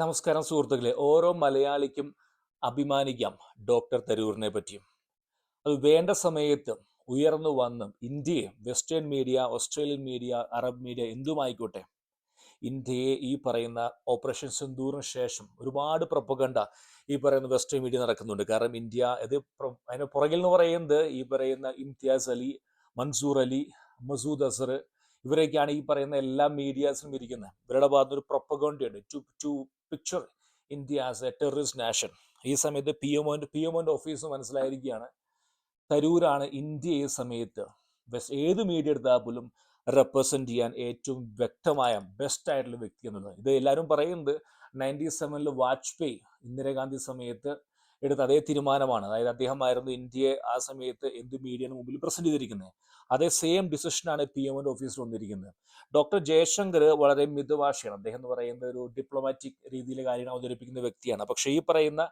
നമസ്കാരം സുഹൃത്തുക്കളെ. ഓരോ മലയാളിക്കും അഭിമാനിക്കാം ഡോക്ടർ തരൂരിനെ പറ്റിയും. അത് വേണ്ട സമയത്ത് ഉയർന്നു വന്ന് ഇന്ത്യയെ western media Australian media Arab media എന്തുമായിക്കോട്ടെ. ഇന്ത്യയെ ഈ പറയുന്ന ഓപ്പറേഷൻ സിന്ദൂറിന് ശേഷം ഒരുപാട് പ്രൊപ്പഗണ്ട ഈ പറയുന്ന വെസ്റ്റേൺ മീഡിയ നടക്കുന്നുണ്ട്. കാരണം ഇന്ത്യ ഇത് അതിന് പുറകിൽ എന്ന് പറയുന്നത് ഈ പറയുന്ന ഇംതിയാസ് അലി മൻസൂർ അലി മസൂദ് അസർ ഇവരൊക്കെയാണ് ഈ പറയുന്ന എല്ലാ മീഡിയാസിലും ഇരിക്കുന്നത് ഇവരുടെ ഭാഗത്ത് ഒരു പ്രൊപ്പഗോണ്ടിയുണ്ട്. To to picture India as a terrorist nation ഈ സമയത്ത് പി എമ്മോന്റെ പി എമ്മോന്റെ ഓഫീസ് മനസ്സിലായിരിക്കുകയാണ്. തരൂരാണ് ഇന്ത്യ ഈ സമയത്ത്. ബെസ്റ്റ് ഏത് മീഡിയ എടുത്താൽ പോലും റെപ്രസെന്റ് ചെയ്യാൻ ഏറ്റവും വ്യക്തമായ ബെസ്റ്റ് ആയിട്ടുള്ള വ്യക്തി എന്നുള്ളത്. ഇത് എല്ലാവരും പറയുന്നത് നയന്റി സെവനിൽ വാജ്പേയി ഇന്ദിരാഗാന്ധി സമയത്ത് എടുത്ത അതേ തീരുമാനമാണ്. അതായത് അദ്ദേഹമായിരുന്നു ഇന്ത്യയെ ആ സമയത്ത് എന്ത് മീഡിയന് മുമ്പിൽ പ്രസന്റ് ചെയ്തിരിക്കുന്നത് അതേ സെയിം ഡിസിഷനാണ് പി എമ്മിന്റെ ഓഫീസിൽ വന്നിരിക്കുന്നത് ഡോക്ടർ ജയശങ്കർ വളരെ മിതഭാഷയാണ്. അദ്ദേഹം എന്ന് പറയുന്ന ഒരു ഡിപ്ലോമാറ്റിക് രീതിയിൽ കാര്യങ്ങൾ അവതരിപ്പിക്കുന്ന വ്യക്തിയാണ്. പക്ഷേ ഈ പറയുന്ന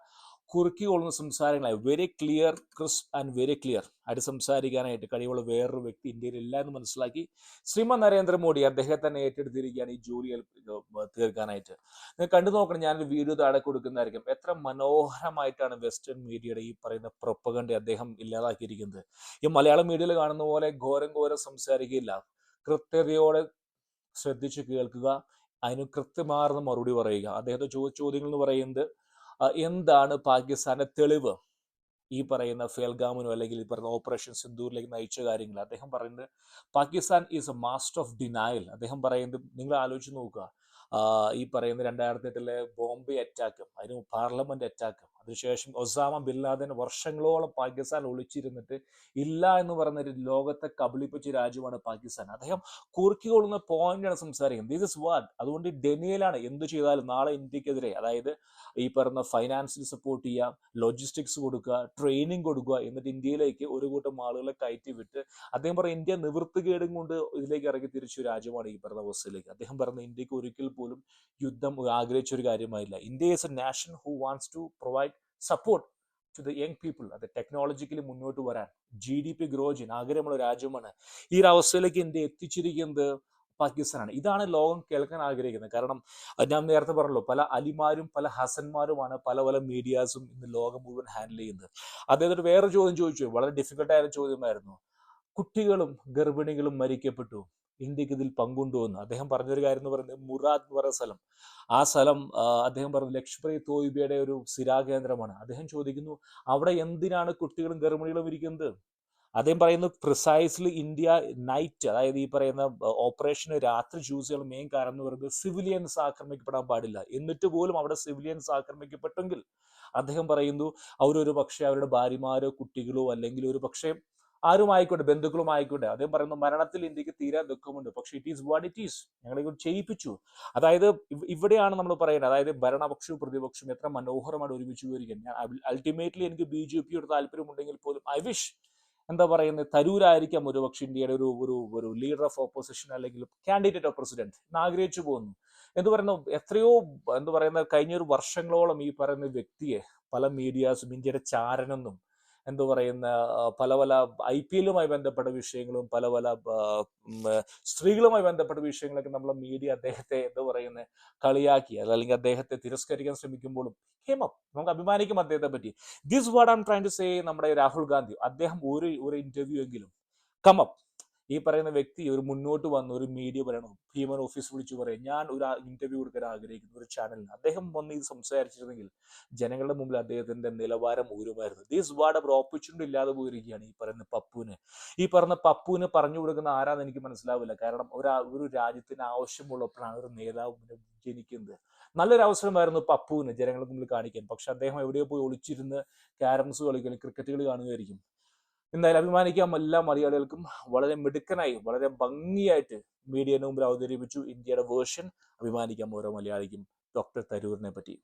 കുറുക്കി കൊള്ളുന്ന സംസാരങ്ങളായി. Very clear crisp and very clear ആയിട്ട് സംസാരിക്കാനായിട്ട് കഴിവുള്ള വേറൊരു വ്യക്തി ഇന്ത്യയിൽ എല്ലാവരും മനസ്സിലാക്കി ശ്രീമാൻ നരേന്ദ്രമോദി അദ്ദേഹത്തെ തന്നെ ഏറ്റെടുത്തിരിക്കുകയാണ് ഈ ജോലി തീർക്കാനായിട്ട്. നിങ്ങൾ കണ്ടു നോക്കണം ഞാനൊരു വീഡിയോ താഴെ കൊടുക്കുന്നതായിരിക്കും. എത്ര മനോഹരമായിട്ടാണ് വെസ്റ്റേൺ മീഡിയയുടെ ഈ പറയുന്ന പ്രൊപ്പകണ്ട അദ്ദേഹം ഇല്ലാതാക്കിയിരിക്കുന്നത്. ഈ മലയാളം മീഡിയയിൽ കാണുന്ന പോലെ ഘോരം ഘോരം സംസാരിക്കില്ല കൃത്യതയോടെ ശ്രദ്ധിച്ച് കേൾക്കുക അതിന് കൃത്യമാർന്ന മറുപടി പറയുക. അദ്ദേഹത്തെ ചോദിച്ച ചോദ്യങ്ങൾ എന്ന് പറയുന്നത് എന്താണ് പാകിസ്ഥാന്റെ തെളിവ്? ഈ പറയുന്ന ഫേൽഗാമിനോ അല്ലെങ്കിൽ ഈ പറയുന്ന ഓപ്പറേഷൻ സിന്ദൂരിലേക്ക് നയിച്ച കാര്യങ്ങൾ. അദ്ദേഹം പറയുന്നത് Pakistan is a master of denial അദ്ദേഹം പറയുന്നത് നിങ്ങൾ ആലോചിച്ച് നോക്കുക. ഈ പറയുന്ന രണ്ടായിരത്തി എട്ടിലെ ബോംബെ അറ്റാക്ക് അതിന് പാർലമെന്റ് അറ്റാക്ക് അതിനുശേഷം ഒസാമ ബിൻ ലാദൻ വർഷങ്ങളോളം പാകിസ്ഥാൻ ഒളിച്ചിരുന്നിട്ട് ഇല്ല എന്ന് പറയുന്ന ഒരു ലോകത്തെ കബളിപ്പിച്ച രാജ്യമാണ് പാകിസ്ഥാൻ. അദ്ദേഹം കുറുക്കി കൊള്ളുന്ന പോയിന്റാണ് സംസാരിക്കുന്നത്. ദിസ് ഇസ് വാട്ട് അതുകൊണ്ട് ഡെനിയലാണ് എന്ത് ചെയ്താലും നാളെ ഇന്ത്യക്കെതിരെ അതായത് ഈ പറഞ്ഞ ഫൈനാൻഷ്യൽ സപ്പോർട്ട് ചെയ്യുക ലോജിസ്റ്റിക്സ് കൊടുക്കുക ട്രെയിനിങ് കൊടുക്കുക എന്നിട്ട് ഇന്ത്യയിലേക്ക് ഒരു കൂട്ടം ആളുകളെ കയറ്റി വിട്ട് അദ്ദേഹം പറഞ്ഞ ഇന്ത്യ നിവൃത്തികേടും കൊണ്ട് ഇതിലേക്ക് ഇറങ്ങി തിരിച്ചു രാജ്യമാണ് ഈ പറഞ്ഞ അവസ്ഥയിലേക്ക്. അദ്ദേഹം പറഞ്ഞ ഇന്ത്യയ്ക്ക് ഒരിക്കൽ പോലും യുദ്ധം ആഗ്രഹിച്ച ഒരു കാര്യമായില്ല. India is a nation who wants to provide support to the young people അത് ടെക്നോളജിക്കലി മുന്നോട്ട് വരാൻ. ജി ഡി പി ഗ്രോ ചെയ്യാൻ ആഗ്രഹമുള്ള രാജ്യമാണ്. ഈ ഒരു അവസ്ഥയിലേക്ക് ഇന്ത്യ എത്തിച്ചിരിക്കുന്നത്? പാകിസ്ഥാനാണ്. ഇതാണ് ലോകം കേൾക്കാൻ ആഗ്രഹിക്കുന്നത്. കാരണം ഞാൻ നേരത്തെ പറഞ്ഞല്ലോ പല അലിമാരും പല ഹസന്മാരുമാണ് പല പല മീഡിയാസും ഇന്ന് ലോകം മുഴുവൻ ഹാൻഡിൽ ചെയ്യുന്നത്. അദ്ദേഹത്തിന് വേറെ ചോദ്യം ചോദിച്ചു. വളരെ ഡിഫിക്കൽട്ടായ ചോദ്യമായിരുന്നു. കുട്ടികളും ഗർഭിണികളും മരിക്കപ്പെട്ടു. ഇന്ത്യയ്ക്ക് ഇതിൽ പങ്കുണ്ടോ എന്ന്. അദ്ദേഹം പറഞ്ഞൊരു കാര്യം എന്ന് പറയുന്നത് മുറാദ് എന്ന് പറയുന്ന സ്ഥലം. ആ സ്ഥലം അദ്ദേഹം പറഞ്ഞു ലക്ഷ്മി തോയിബയുടെ ഒരു സ്ഥിരാകേന്ദ്രമാണ്. അദ്ദേഹം ചോദിക്കുന്നു അവിടെ എന്തിനാണ് കുട്ടികളും ഗർഭിണികളും ഇരിക്കുന്നത്? അദ്ദേഹം പറയുന്നു പ്രിസൈസ്ലി ഇന്ത്യ നൈറ്റ് അതായത് ഈ പറയുന്ന ഓപ്പറേഷന് രാത്രി ചൂസ് മെയിൻ കാരണം എന്ന് പറയുന്നത് സിവിലിയൻസ് ആക്രമിക്കപ്പെടാൻ പാടില്ല. എന്നിട്ട് പോലും അവിടെ സിവിലിയൻസ് ആക്രമിക്കപ്പെട്ടെങ്കിൽ അദ്ദേഹം പറയുന്നു അവരൊരു പക്ഷേ അവരുടെ ഭാര്യമാരോ കുട്ടികളോ അല്ലെങ്കിൽ ഒരു പക്ഷേ ആരും ബന്ധുക്കളുമായിക്കോട്ടെ അദ്ദേഹം പറയുന്നു മരണത്തിൽ ഇന്ത്യയ്ക്ക് തീരാ ദുഃഖമുണ്ട്. പക്ഷെ it is what it is ഞങ്ങളെ ചെയ്യിപ്പിച്ചു. അതായത് ഇവിടെയാണ് നമ്മൾ പറയുന്നത്. അതായത് ഭരണപക്ഷവും പ്രതിപക്ഷവും എത്ര മനോഹരമായിട്ട് ഒരുമിച്ച് വിവരിക്കാൻ ഞാൻ അൾട്ടിമേറ്റ്ലി എനിക്ക് ബി ജെ പിയോട് താല്പര്യമുണ്ടെങ്കിൽ പോലും ഐ വിഷ് എന്താ പറയുന്നത് തരൂരായിരിക്കാം ഒരു പക്ഷെ ഇന്ത്യയുടെ ഒരു ഒരു ഒരു ലീഡർ ഓഫ് ഓപ്പോസിഷൻ അല്ലെങ്കിൽ കാൻഡിഡേറ്റ് ഓഫ് പ്രസിഡന്റ് എന്ന് ആഗ്രഹിച്ചു പോകുന്നു. എന്ന് പറയുന്ന എത്രയോ എന്ന് പറയുന്ന കഴിഞ്ഞൊരു വർഷങ്ങളോളം ഈ പറയുന്ന വ്യക്തിയെ പല മീഡിയാസും ഇന്ത്യയുടെ ചാരനെന്നും എന്താ പറയുന്ന പല പല ഐ പി എല്ലുമായി ബന്ധപ്പെട്ട വിഷയങ്ങളും പല പല സ്ത്രീകളുമായി ബന്ധപ്പെട്ട വിഷയങ്ങളൊക്കെ നമ്മളെ മീഡിയ അദ്ദേഹത്തെ എന്താ പറയുന്നത് കളിയാക്കി. അല്ലെങ്കിൽ അദ്ദേഹത്തെ തിരസ്കരിക്കാൻ ശ്രമിക്കുമ്പോഴും ഹേമം നമുക്ക് അഭിമാനിക്കും അദ്ദേഹത്തെ പറ്റി. This what am trying to say നമ്മുടെ രാഹുൽ ഗാന്ധി. അദ്ദേഹം ഒരു ഒരു ഇന്റർവ്യൂ എങ്കിലും കമപ്പ് ഈ പറയുന്ന വ്യക്തി ഒരു മുന്നോട്ട് വന്ന ഒരു മീഡിയ പറയണം ഭീമൻ ഓഫീസ് വിളിച്ചു പറയും. ഞാൻ ഒരു ഇന്റർവ്യൂ എടുക്കാൻ ആഗ്രഹിക്കുന്ന ഒരു ചാനലിന് അദ്ദേഹം വന്ന് ഇത് സംസാരിച്ചിരുന്നെങ്കിൽ ജനങ്ങളുടെ മുമ്പിൽ അദ്ദേഹത്തിന്റെ നിലവാരം ഊരുമായിരുന്നു. ദീസ് വാർഡ് അവർ ഓപ്പർച്യൂണിറ്റി ഇല്ലാതെ പോയിരിക്കുകയാണ് ഈ പറയുന്ന പപ്പുവിന്. ഈ പറഞ്ഞ പപ്പുവിന് പറഞ്ഞു കൊടുക്കുന്ന ആരാന്ന് എനിക്ക് മനസ്സിലാവില്ല. കാരണം ഒരു ഒരു രാജ്യത്തിന് ആവശ്യമുള്ളപ്പോഴാണ് ഒരു നേതാവ് ജനിക്കുന്നത്. നല്ലൊരു അവസരമായിരുന്നു പപ്പുവിന് ജനങ്ങളുടെ മുമ്പിൽ കാണിക്കാൻ. പക്ഷെ അദ്ദേഹം എവിടെയോ പോയി ഒളിച്ചിരുന്ന് ക്യാരംസ് കളിക്കുകയും ക്രിക്കറ്റുകൾ കാണുകയായിരിക്കും. എന്തായാലും അഭിമാനിക്കാം എല്ലാ മലയാളികൾക്കും. വളരെ മിടുക്കനായി വളരെ ഭംഗിയായിട്ട് മീഡിയന് മുമ്പിൽ അവതരിപ്പിച്ചു. ഇന്ത്യയുടെ വേർഷൻ അഭിമാനിക്കാം ഓരോ മലയാളിക്കും. ഡോക്ടർ തരൂരിനെ പറ്റി